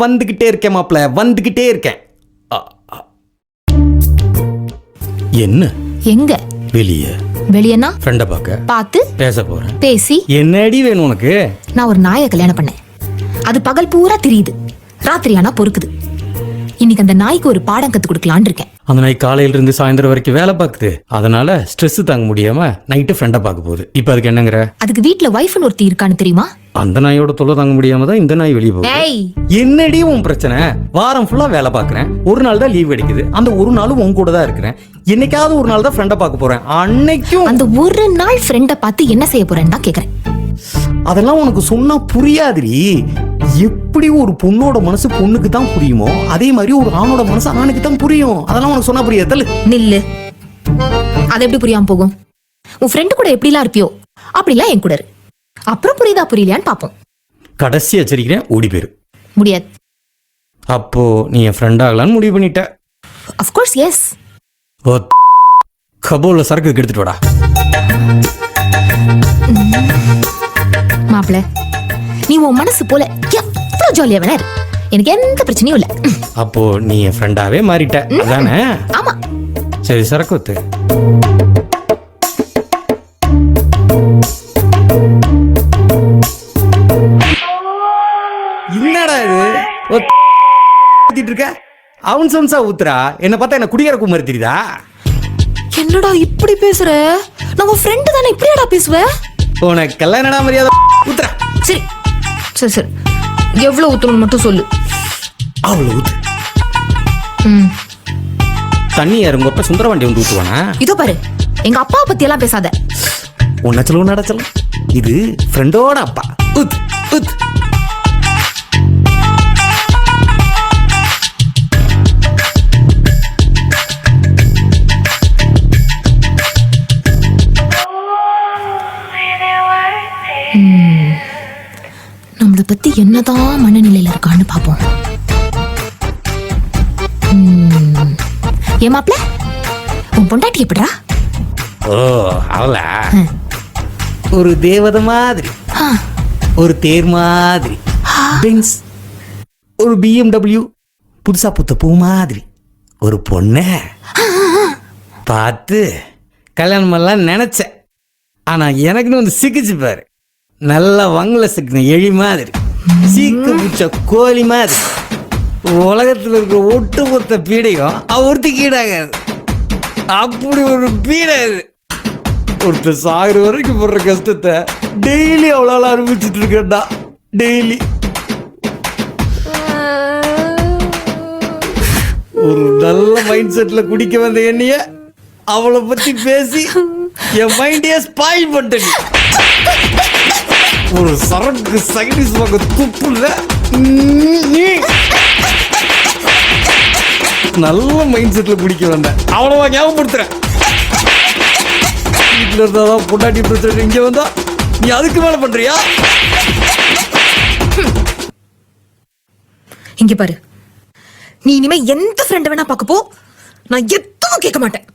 வந்துகிட்டே இருக்கேன் மாப்ள வந்துகிட்டே இருக்கேன். என்ன? எங்க? வெளியே. வெளியனா? ஃப்ரெண்டை பார்க்க. பார்த்து. பேச போறேன். பேசி. என்னடி வேணும் உனக்கு? நான் ஒரு நாயை கல்யாணம் பண்ணேன். அது பகல் பூரா தெரியுது. ராத்திரி ஆனா பொறுக்குது. இன்னைக்கு அந்த நாய்க்கு ஒரு பாடம் கத்து கொடுக்கலான்னு இருக்கேன். அந்த நாய் காலையில இருந்து சாயந்தரம் வரைக்கும் வேலை பார்க்குது. அதனால ஸ்ட்ரெஸ் தாங்க முடியாம நைட்டு ஃப்ரெண்டை பார்க்க போகுது. இப்போ அதுக்கு என்னங்கிற? அதுக்கு வீட்ல ஒய்ஃப்னு ஒருத்தி இருக்கான்னு தெரியுமா? அந்த நாயோட தொல்லை தாங்க முடியாம தான் இந்த நாய் வெளியே போகுது. என்னடி உன் பிரச்சனை? வாரம் ஃபுல்லா வேலை பார்க்குறேன். ஒரு நாள் தான் லீவ் கிடைக்குது அந்த ஒரு நாளும் உன் கூட தான் இருக்கிறேன். என்னைக்காவது ஒரு நாள் தான் ஃப்ரெண்டை பார்க்க போறேன். அன்னைக்கும் அந்த ஒரு நாள் ஃப்ரெண்ட பார்த்து என்ன செய்ய போறேன்னு தான் கேக்குறேன். அதெல்லாம் உனக்கு சொன்னா புரியாதுடி. எப்படி ஒரு பொண்ணோட மனசு பொண்ணுக்கு தான் புரியுமோ அதே மாதிரி ஒரு ஆணோட மனசு ஆணுக்கு தான் புரியும். அதெல்லாம் உனக்கு சொன்னா புரியாது தள்ளு. நில்லு. அது எப்படி புரியாம போகும்? உன் ஃப்ரெண்டு கூட எப்படிலாம் இருப்பியோ அப்படிலாம் என் கூட இரு. அப்புறம் புரியுதா புரியலையான்னு பாப்போம். கடைசி எச்சரிக்கிறேன் ஓடி போயிரு. முடியாது. அப்போ நீ என் ஃப்ரெண்ட் ஆகலான்னு முடிவு பண்ணிட்ட. அஃப்கோர்ஸ் எஸ் ஓ கபோல சரக்கு எடுத்துட்டு வாடா. மாப்பிள நீ உன் மனசு போல ஜாலியா வேணா. எனக்கு எந்த பிரச்சனையும் இல்ல. அப்போ நீ என் ஃப்ரெண்டாவே மாறிட்ட. அதானே? ஆமா. சரி சரக்கு ஊத்து என்னடா இது? இருக்க? அவன் சம்சா ஊத்துறா? என்ன பார்த்தா என்ன குடிகார குமாரி தெரியுதா? என்னடா இப்படி பேசுற? உன் ஃப்ரெண்டு தானே இப்படியாடா பேசுவ? உனக்கெல்லாம் என்னடா மரியாதை ஊத்துறா. சரி சரி சரி. எவ்வளவு ஊத்தணும்னு மட்டும் சொல்லு. அவ்வளவு ஊத்து. ம். தண்ணி யாருங்கப்ப சுந்தரவாண்டி வந்து ஊத்துவானா? இதோ பாரு எங்க அப்பாவை பத்தி எல்லாம் பேசாத. உன்ன சொல்லுவோம் நடச்சல இது ஃப்ரெண்டோட அப்பா. ஊத் ஊத் நம்மளை பத்தி என்னதான் மனநிலையில இருக்கான்னு பாப்போம். ஏன் மாப்ள உன் பொண்டாட்டி எப்படிடா? ஓ அவளா? ஒரு தேவதை மாதிரி. ஒரு தேர் மாதிரி. பென்ஸ் ஒரு பிஎம்டபிள்யூ புதுசா புத்த பூ மாதிரி. ஒரு பொண்ண. பார்த்து கல்யாணம் பண்ணலாம் நினைச்சேன். ஆனா எனக்குன்னு வந்து சிக்கிச்சு பாரு. நல்லா வங்கல சிக்கின எலி மாதிரி. சீக்கு பிடிச்ச கோழி மாதிரி. உலகத்தில் இருக்கிற ஒட்டுமொத்த பீடையும் அவ கீடாகாது. அப்படி ஒரு பீடை அது. ஒருத்தர் சாகுற வரைக்கும் போடுற கஷ்டத்தை டெய்லி அவ்வளோ அனுபவிச்சுட்டு இருக்கேன்டா டெய்லி ஒரு நல்ல மைண்ட் செட்ல குடிக்க வந்த என்னைய அவளை பத்தி பேசி என் மைண்டையே ஸ்பாயில் பண்ணிட்டேன் ஒரு சரக்கு சைடிஸ் வாங்க துப்புல. நல்ல மைண்ட் செட்ல பிடிக்க வந்தேன். அவ்வளவா ஞாபகப்படுத்துறேன். வீட்டில் இருந்தாதான் பொண்டாட்டி பிரச்சனை இங்க வந்தா நீ அதுக்கு மேல பண்றியா? இங்க பாரு. நீ இனிமே எந்த ஃப்ரெண்ட் வேணா பார்க்க போ நான் எதுவும் கேட்க மாட்டேன்.